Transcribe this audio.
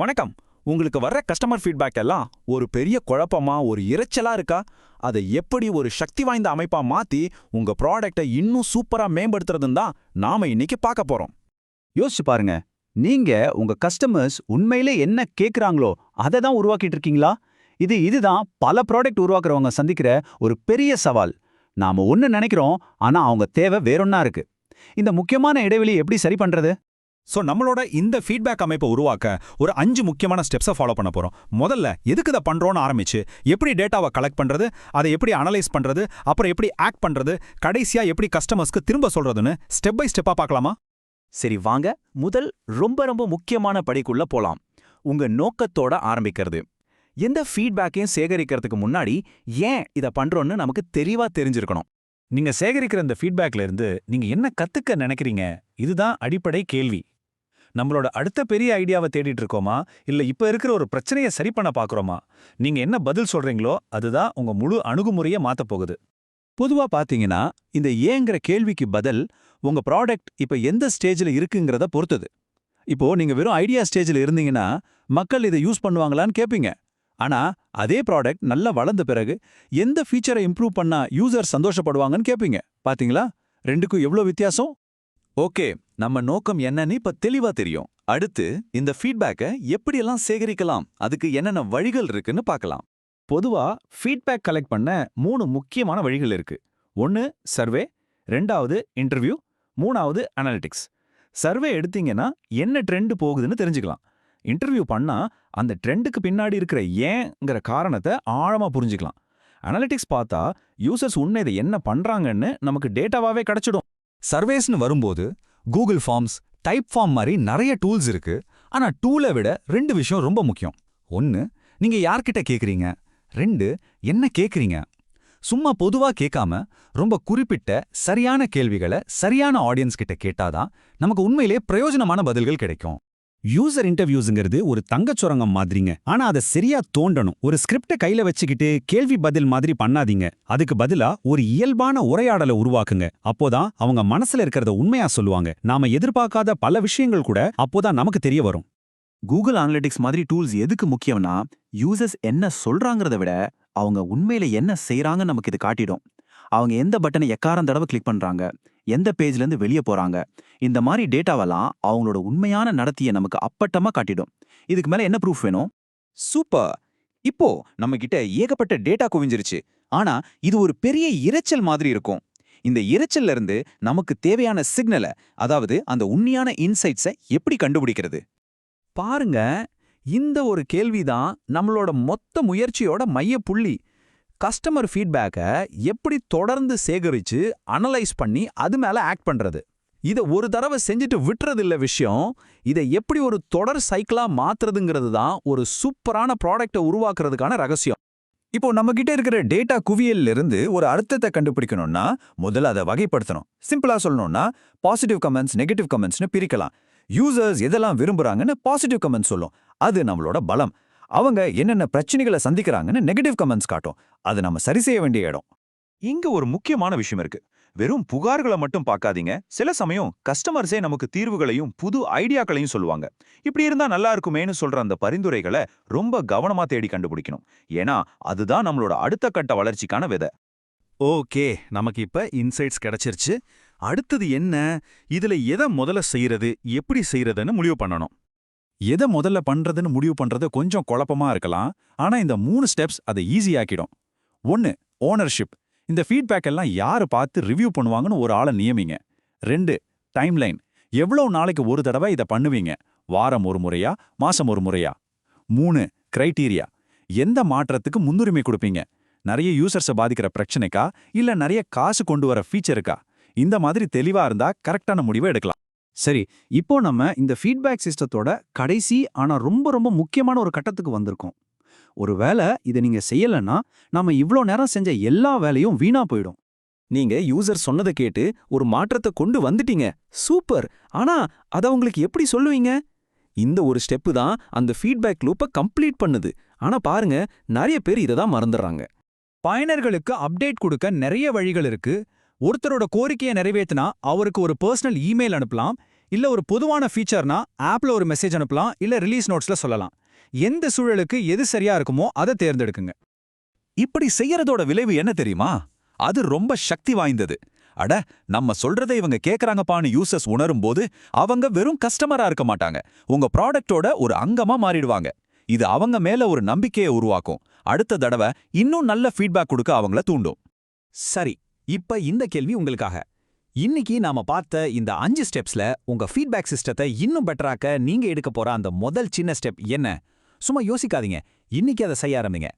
வணக்கம். உங்களுக்கு வர்ற கஸ்டமர் ஃபீட்பேக் எல்லாம் ஒரு பெரிய குழப்பமா ஒரு இரைச்சலா இருக்கா? அதை எப்படி ஒரு சக்தி வாய்ந்த அமைப்பா மாத்தி உங்க ப்ராடக்டை இன்னும் சூப்பரா மேம்படுத்துறதுன்னு தான் நாம இன்னைக்கு பார்க்க போறோம். யோசிச்சு பாருங்க. நீங்க உங்க கஸ்டமர்ஸ் உண்மையிலே என்ன கேக்குறாங்களோ அதை தான் உருவாக்கிட்டு இருக்கீங்களா? இது இதுதான் பல ப்ராடக்ட் உருவாக்குறவங்க சந்திக்கிற ஒரு பெரிய சவால். நாம ஒன்று நினைக்கிறோம் ஆனா அவங்க தேவை வேறொன்னா இருக்கு. இந்த முக்கியமான இடைவெளி எப்படி சரி பண்றது? ஸோ நம்மளோட இந்த ஃபீட்பேக் அமைப்பை உருவாக்க ஒரு அஞ்சு முக்கியமான ஸ்டெப்ஸை ஃபாலோ பண்ண போறோம். முதல்ல எதுக்கு இதை பண்ணுறோன்னு ஆரம்பிச்சு எப்படி டேட்டாவை கலெக்ட் பண்ணுறது அதை எப்படி அனலைஸ் பண்றது அப்புறம் எப்படி ஆக்ட் பண்றது கடைசியா எப்படி கஸ்டமர்ஸ்க்கு திரும்ப சொல்றதுன்னு ஸ்டெப் பை ஸ்டெப்பா பார்க்கலாமா? சரி வாங்க. முதல் ரொம்ப ரொம்ப முக்கியமான படிக்குள்ள போலாம். உங்க நோக்கத்தோட ஆரம்பிக்கிறது. எந்த ஃபீட்பேக்கையும் சேகரிக்கிறதுக்கு முன்னாடி ஏன் இதை பண்றோம்னு நமக்கு தெளிவா தெரிஞ்சிருக்கணும். நீங்க சேகரிக்கிற இந்த ஃபீட்பேக்ல இருந்து நீங்க என்ன கத்துக்க நினைக்கிறீங்க? இதுதான் அடிப்படை கேள்வி. நம்மளோட அடுத்த பெரிய ஐடியாவை தேடிட்டு இருக்கோமா இல்ல இப்ப இருக்கிற ஒரு பிரச்சனையை சரி பண்ண பாக்குறோமா? நீங்க என்ன பதில் சொல்றீங்களோ அதுதான் உங்க முழு அணுகுமுறையை மாத்தப் போகுது. பொதுவா பாத்தீங்கன்னா இந்த ஏங்கிற கேள்விக்கு பதில் உங்க ப்ராடக்ட் இப்ப எந்த ஸ்டேஜ்ல இருக்குங்கிறத பொறுத்தது. இப்போ நீங்க வெறும் ஐடியா ஸ்டேஜ்ல இருந்தீங்கன்னா மக்கள் இதை யூஸ் பண்ணுவாங்களான்னு கேப்பீங்க. ஆனா அதே ப்ராடக்ட் நல்லா வளர்ந்த பிறகு எந்த ஃபீச்சரை இம்ப்ரூவ் பண்ணா யூசர் சந்தோஷப்படுவாங்கன்னு கேப்பீங்க. பாத்தீங்களா? ரெண்டுக்கும் எவ்வளோ வித்தியாசம்? ஓகே நம்ம நோக்கம் என்னன்னு இப்ப தெளிவா தெரியும். அடுத்து இந்த ஃபீட்பேக்கை எப்படியெல்லாம் சேகரிக்கலாம்? அதுக்கு என்னென்ன வழிகள் இருக்குன்னு பார்க்கலாம். பொதுவா ஃபீட்பேக் கலெக்ட் பண்ண மூணு முக்கியமான வழிகள் இருக்கு. ஒன்னு சர்வே ரெண்டாவது இன்டர்வியூ மூணாவது அனாலிட்டிக்ஸ் சர்வே எடுத்தீங்கன்னா என்ன ட்ரெண்டு போகுதுன்னு தெரிஞ்சுக்கலாம். இன்டர்வியூ பண்ணா அந்த ட்ரெண்டுக்கு பின்னாடி இருக்கிற ஏங்கிற காரணத்தை ஆழமா புரிஞ்சுக்கலாம். அனாலிட்டிக்ஸ் பார்த்தா யூசர்ஸ் உண்மை இதை என்ன பண்றாங்கன்னு நமக்கு டேட்டாவாவே கிடச்சிடும். சர்வேஸ்னு வரும்போது கூகுள் ஃபார்ம்ஸ் டைப் ஃபார்ம் மாதிரி நிறைய டூல்ஸ் இருக்கு. ஆனா டூலை விட ரெண்டு விஷயம் ரொம்ப முக்கியம். ஒன்னு நீங்க யார்கிட்ட கேக்குறீங்க? ரெண்டு என்ன கேக்குறீங்க? சும்மா பொதுவா கேட்காம ரொம்ப குறிப்பிட்ட சரியான கேள்விகளை சரியான ஆடியன்ஸ் கிட்ட கேட்டாதான் நமக்கு உண்மையிலே பிரயோஜனமான பதில்கள் கிடைக்கும். யூசர் இன்டர்வியூஸுங்கிறது ஒரு தங்கச் சுரங்கம் மாதிரிங்க. ஆனா அதை சரியா தோண்டணும். ஒரு ஸ்கிரிப்ட கையில வச்சுக்கிட்டு கேள்வி பதில் மாதிரி பண்ணாதீங்க. அதுக்கு பதிலா ஒரு இயல்பான உரையாடலை உருவாக்குங்க. அப்போதான் அவங்க மனசுல இருக்கிறத உண்மையா சொல்லுவாங்க. நாம எதிர்பார்க்காத பல விஷயங்கள் கூட அப்போதான் நமக்கு தெரிய வரும். கூகுள் அனலிட்டிக்ஸ் மாதிரி டூல்ஸ் எதுக்கு முக்கியம்னா யூசர்ஸ் என்ன சொல்றாங்கிறத விட அவங்க உண்மையில என்ன செய்றாங்கன்னு நமக்கு இது காட்டிடும். அவங்க எந்த பட்டனை எக்காரம் தடவை கிளிக் பண்றாங்க எந்த பேஜ்ல இருந்து வெளியே போறாங்க இந்த மாதிரி டேட்டாவெல்லாம் அவங்களோட உண்மையான நடத்தியை நமக்கு அப்பட்டமா காட்டிடும். இதுக்கு மேல என்ன ப்ரூஃப் வேணும்? சூப்பர் இப்போ நம்ம கிட்ட ஏகப்பட்ட டேட்டா குவிஞ்சிருச்சு. ஆனா இது ஒரு பெரிய இரைச்சல் மாதிரி இருக்கும். இந்த இரைச்சல்ல இருந்து நமக்கு தேவையான சிக்னலை அதாவது அந்த உண்மையான இன்சைட்ஸை எப்படி கண்டுபிடிக்கிறது? பாருங்க இந்த ஒரு கேள்விதான் நம்மளோட மொத்த முயற்சியோட மைய புள்ளி கஸ்டமர் ஃபீட்பேக்கை எப்படி தொடர்ந்து சேகரிச்சு அனலைஸ் பண்ணி அது மேல ஆக்ட் பண்றது. இதை ஒரு தடவை செஞ்சுட்டு விட்டுறது இல்ல விஷயம். இதை எப்படி ஒரு தொடர் சைக்கிளா மாற்றுறதுங்கிறது தான் ஒரு சூப்பரான ப்ராடக்டை உருவாக்குறதுக்கான ரகசியம். இப்போ நம்மகிட்ட இருக்கிற டேட்டா குவியல்ல இருந்து ஒரு அர்த்தத்தை கண்டுபிடிக்கணும்னா முதல்ல அதை வகைப்படுத்தணும். சிம்பிளா சொல்லணும்னா பாசிட்டிவ் கமெண்ட்ஸ் நெகட்டிவ் கமெண்ட்ஸ்னு பிரிக்கலாம். யூசர்ஸ் எதெல்லாம் விரும்புறாங்கன்னு பாசிட்டிவ் கமெண்ட்ஸ் சொல்லும். அது நம்மளோட பலம். அவங்க என்னென்ன பிரச்சனைகளை சந்திக்கிறாங்கன்னு நெகட்டிவ் கமெண்ட்ஸ் காட்டும். அது நம்ம சரி செய்ய வேண்டிய இடம். இங்க ஒரு முக்கியமான விஷயம் இருக்கு. வெறும் புகார்களை மட்டும் பார்க்காதீங்க. சில சமயம் கஸ்டமர்ஸே நமக்கு தீர்வுகளையும் புது ஐடியாக்களையும் சொல்லுவாங்க. இப்படி இருந்தா நல்லா இருக்குமேன்னு சொல்ற அந்த பரிந்துரைகளை ரொம்ப கவனமா தேடி கண்டுபிடிக்கணும். ஏன்னா அதுதான் நம்மளோட அடுத்த கட்ட வளர்ச்சிக்கான விதை. ஓகே நமக்கு இப்ப இன்சைட்ஸ் கிடைச்சிருச்சு. அடுத்தது என்ன? இதுல எதை முதல்ல செய்யறது? எப்படி செய்யறதுன்னு முடிவு பண்ணணும். எதை முதல்ல பண்றதுன்னு முடிவு பண்றது கொஞ்சம் குழப்பமா இருக்கலாம். ஆனா இந்த மூணு ஸ்டெப்ஸ் அதை ஈஸியாக்கிடும் ஒன்னு ஓனர்ஷிப் இந்த ஃபீட்பேக் எல்லாம் யாரு பார்த்து ரிவ்யூ பண்ணுவாங்கன்னு ஒரு ஆளை நியமிங்க. ரெண்டு டைம்லைன் எவ்வளவு நாளைக்கு ஒரு தடவை இதை பண்ணுவீங்க? வாரம் ஒரு முறையா? மாசம் ஒரு முறையா? மூணு கிரைட்டீரியா எந்த மாற்றத்துக்கு முன்னுரிமை கொடுப்பீங்க? நிறைய யூசர்ஸை பாதிக்கிற பிரச்சனைக்கா? இல்ல நிறைய காசு கொண்டு வர ஃபீச்சருக்கா இந்த மாதிரி தெளிவா இருந்தா கரெக்டான முடிவை எடுக்கலாம். சரி இப்போ நம்ம இந்த ஃபீட்பேக் சிஸ்டத்தோட கடைசி ஆனா ரொம்ப ரொம்ப முக்கியமான ஒரு கட்டத்துக்கு வந்திருக்கோம். ஒரு ஒருவேளை இதை நீங்க செய்யலைன்னா நாம இவ்ளோ நேரம் செஞ்ச எல்லா வேலையும் வீணா போயிடும். நீங்க யூசர் சொன்னதை கேட்டு ஒரு மாற்றத்தை கொண்டு வந்துட்டீங்க. சூப்பர்! ஆனா அத உங்களுக்கு எப்படி சொல்லுவீங்க? இந்த ஒரு ஸ்டெப்பு தான் அந்த ஃபீட்பேக் லூப்பை கம்ப்ளீட் பண்ணுது. ஆனா பாருங்க நிறைய பேர் இதை தான் மறந்துடுறாங்க. பயனர்களுக்கு அப்டேட் கொடுக்க நிறைய வழிகள் இருக்கு. ஒருத்தரோட கோரிக்கையை நிறைவேற்றினா அவருக்கு ஒரு பர்சனல் இமெயில் அனுப்பலாம் இல்ல ஒரு பொதுவான ஃபீச்சர்னா ஆப்ல ஒரு மெசேஜ் அனுப்பலாம் இல்ல ரிலீஸ் நோட்ஸ்ல சொல்லலாம். எந்த சூழலுக்கு எது சரியா இருக்குமோ அதை தேர்ந்தெடுக்குங்க. இப்படி செய்யறதோட விளைவு என்ன தெரியுமா? அது ரொம்ப சக்தி வாய்ந்தது. அட நம்ம சொல்றதை இவங்க கேக்குறாங்கப்பான்னு யூசர்ஸ் உணரும் போது அவங்க வெறும் கஸ்டமரா இருக்க மாட்டாங்க. உங்க ப்ராடக்டோட ஒரு அங்கமா மாறிடுவாங்க. இது அவங்க மேல ஒரு நம்பிக்கையை உருவாக்கும். அடுத்த தடவை இன்னும் நல்ல ஃபீட்பேக் கொடுக்க அவங்கள தூண்டும். சரி இப்ப இந்த கேள்வி உங்களுக்காக. இன்னைக்கு நாம பார்த்த இந்த அஞ்சு ஸ்டெப்ஸ்ல உங்க ஃபீட்பேக் சிஸ்டத்தை இன்னும் பெட்டராக்க நீங்க எடுக்க போற அந்த முதல் சின்ன ஸ்டெப் என்ன? சும்மா யோசிக்காதீங்க. இன்னைக்கு அதை செய்ய ஆரம்பிங்க.